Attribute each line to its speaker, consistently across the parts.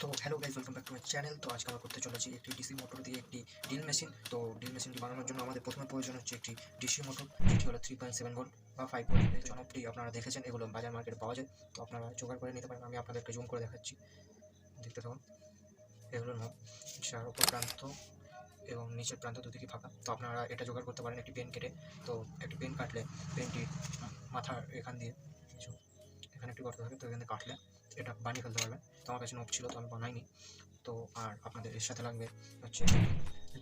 Speaker 1: তো hello guys welcome back to my channel তো আজকে আমরা করতে চলেছি একটি ডিসি মোটর দিয়ে একটি ড্রিল মেশিন তো ড্রিল মেশিনটি বানানোর জন্য আমাদের প্রথমে প্রয়োজন হচ্ছে একটি ডিসি মোটর যেটি হলো থ্রি পয়েন্ট সেভেন ভোল্ট বা ফাইভ ভোল্ট জনপ্রিয় আপনারা দেখেছেন, এগুলো বাজার মার্কেটে পাওয়া যায়। তো আপনারা জোগাড় করে নিতে পারেন, আমি আপনাদেরকে জুম করে দেখাচ্ছি। দেখতে থাকুন, এগুলো নোট যার ওপর প্রান্ত এবং নিচের প্রান্ত দুদিকে ফাঁকা। তো আপনারা এটা জোগাড় করতে পারেন একটি পেন কেটে। তো একটি পেন কাটলে পেনটি মাথার এখান দিয়ে কিছু এখানে একটি গর্ত থাকে, তো এখানে কাটলে এটা বানিয়ে ফেলতে পারবেন। তো আমার কাছে নোট ছিল, তো আমি বানাইনি। তো আর আপনাদের এর সাথে লাগবে হচ্ছে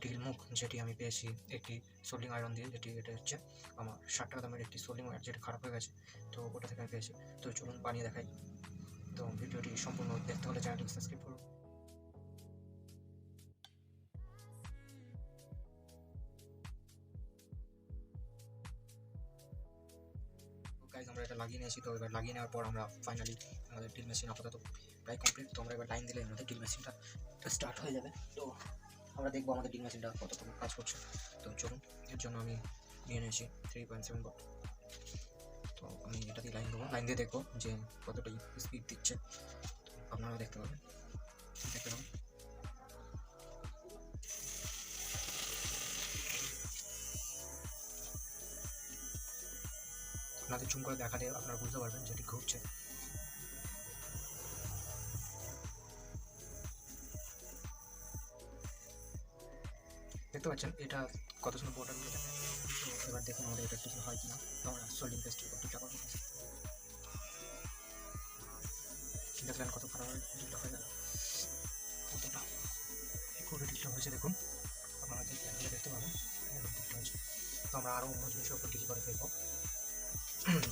Speaker 1: ড্রিল মুখ, যেটি আমি পেয়েছি একটি সোল্ডিং আয়রন দিয়ে, যেটি এটা হচ্ছে আমার ষাট টাকা দামের একটি সোল্ডিং আয়রন যেটা খারাপ হয়ে গেছে। তো ওটা থেকে আমি পেয়েছি। তো চলুন বানিয়ে দেখাই। তো ভিডিওটি সম্পূর্ণ দেখতে হলে চ্যানেলটি সাবস্ক্রাইব করুন। গাইজ আমরা এটা লাগিয়ে নিয়েছি, তো এবার লাগিয়ে নেওয়ার পর আমরা ফাইনালি আমাদের ড্রিল মেশিন আপাতত প্রায় কমপ্লিট তো আমরা এবার লাইন দিলে আমাদের ড্রিল মেশিনটা স্টার্ট হয়ে যাবে। তো আমরা দেখব আমাদের ড্রিল মেশিনটা কতটুকু কাজ করছে। তো চলুন, এর জন্য আমি নিয়ে নিয়েছি থ্রি পয়েন্ট সেভেন তো আমি এটা দিয়ে লাইন দেবো। লাইন দিয়ে দেখব যে কতটা স্পিড দিচ্ছে। আপনারা দেখতে পাবেন। দেখতে পাবেন। আপনাদের জুম করে দেখালে আপনারা বুঝতে পারবেন যেটি ঘুরছে। দেখতে পাচ্ছেন, এটা কত সুন্দর বর্ডারগুলো দেখেন এবার দেখুন আমাদের এটা কিছু হয় কিনা। তো আমরা সোল্ডিং পেস্ট ঠিকঠাক করব কত ডিলটা হয়ে গেল। কতটা হয়েছে দেখুন। আপনারা দেখতে পাবেন। তো আমরা আরও অন্য জিনিসের উপর ডিল করে দেখব।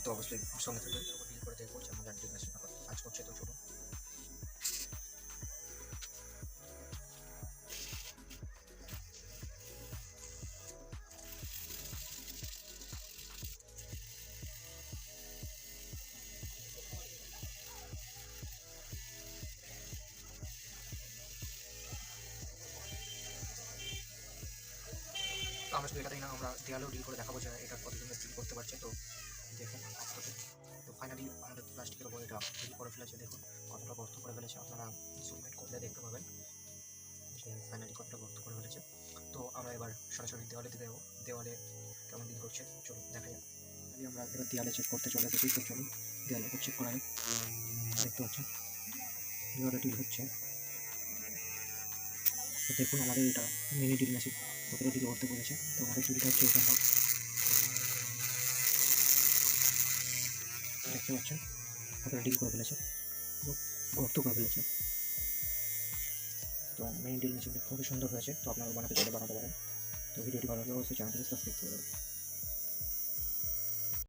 Speaker 1: তো অবশ্যই সঙ্গে থেকে এর উপর ডিল করে দেখব যে আমাদের ডিল মেশিনটা কাজ করছে তো চলুন আমরা শুধু এটাই না, আমরা দেয়ালেও ডিল করে দেখাবো যে এটা কতজন ডিল করতে পারছে, তো দেখুন তো ফাইনালি আমাদের প্লাস্টিকের উপর এটা ডিল করে ফেলেছে, দেখুন কতটা গর্ত করে ফেলেছে। আপনারা জুমমেট করলে দেখতে পাবেন যে ফাইনালি কতটা গর্ত করে ফেলেছে। তো আমরা এবার সরাসরি দেওয়ালে দেবো দেওয়ালে কেমন ডিল করছে, চলুন দেখা যাক। ফাইনালি আমরা এবার দেওয়ালে চেক করতে চলে এসেছি, তো চলুন দেওয়ালে চেক করাই। দেখতে পাচ্ছেন? দেওয়ালে ডিল হচ্ছে। দেখুন আমাদের এটা মিনি ডিল মেশিন কতটা ডিল করতে বলেছে। তো আমাদের ডিলটা হচ্ছে এখানটা দেখতে পাচ্ছেন কতটা ডিল করে ফেলেছে গর্ত করে ফেলেছে তো মেইন ডিল মেশিনটি খুবই সুন্দর হয়েছে। তো আপনারা বানাতে চাইলে বানাতে পারেন। তো ভিডিওটি ভালো লাগলে অবশ্যই চ্যানেলটিকে সাবস্ক্রাইব করে দেবেন।